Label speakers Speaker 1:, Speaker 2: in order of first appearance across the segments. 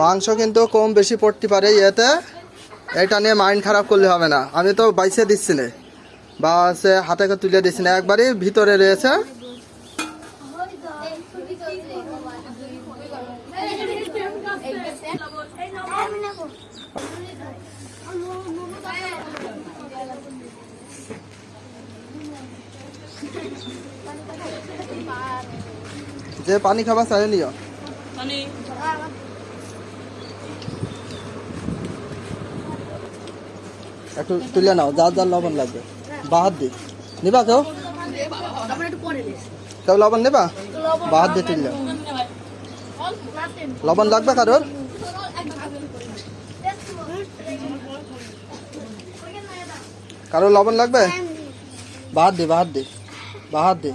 Speaker 1: মাংস কিন্তু কম বেশি পড়তে পারে ইয়েতে। এটা নিয়ে মাইন্ড খারাপ করলে হবে না। আমি তো বাইসে দিচ্ছি না। বা সে হাতে তুলে দিচ্ছি না। একবারই ভিতরে রয়েছে। যে পানি খাবার চাই নিও। একটু তুলে নাও, যার যার লবণ লাগবে। বাহার দি নিবা কেউ? কেউ লবণ নেবা? বাহার দিয়ে তুললে। লবণ লাগবে কারোর? কারোর লবণ লাগবে? বাহার দি বাহার দি বাহার দি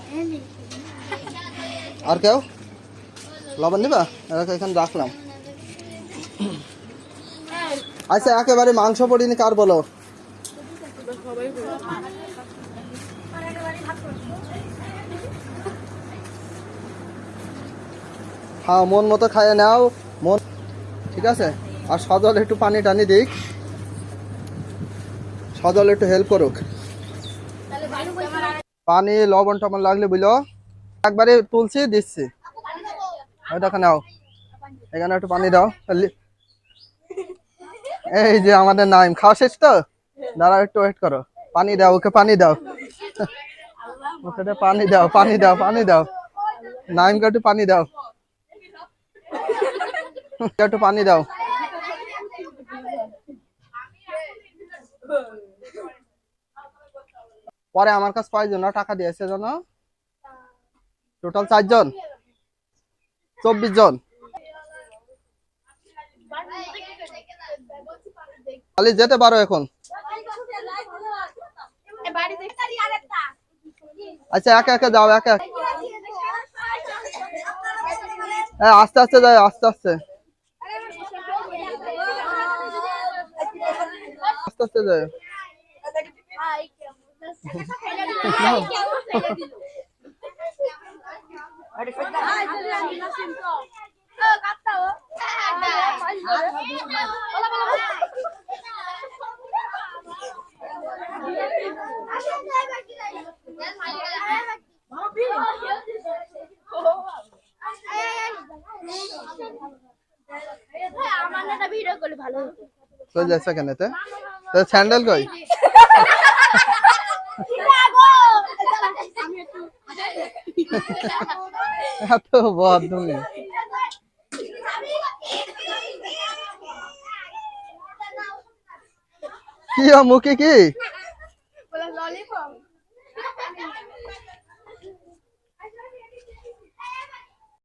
Speaker 1: আর কেউ? লবণ নিবা? এখানে রাখলাম। আচ্ছা একেবারে মাংস পড়িনি, কার বলো? হ্যাঁ মন মতো খাইয়ে নাও। মন ঠিক আছে? আর সজল একটু পানি টানি দিক। সজল একটু হেল্প করুক। পানি, লবণ টবণ লাগলে বুঝলো একবারে তুলছি, দিচ্ছি। ওই দেখো, নাও। এখানে একটু পানি দাও। এই যে আমাদের নাইম। খাওয়া শেষ তো? দাঁড়াও একটু ওয়েট করো। পানি দাও, ওকে পানি দাও। ওকে পানি দাও পানি দাও পানি দাও। নাইমকে একটু পানি দাও। একটু পানি দাও। পরে আমার কাছে কয়জন টাকা দিয়েছে জানো? টোটাল চারজন। চব্বিশ জন। খালি যেতে পারো এখন। আচ্ছা একে একে যাও একে একে হ্যাঁ আস্তে আস্তে যাও আস্তে আস্তে আস্তে আস্তে যাও
Speaker 2: আমার না ভিডিও করলে ভালো হতো
Speaker 1: চলে যাচ্ছে কেন এতে স্যান্ডেল কই এত বদ তুমি কি ও মুখে কি
Speaker 2: ললিপপ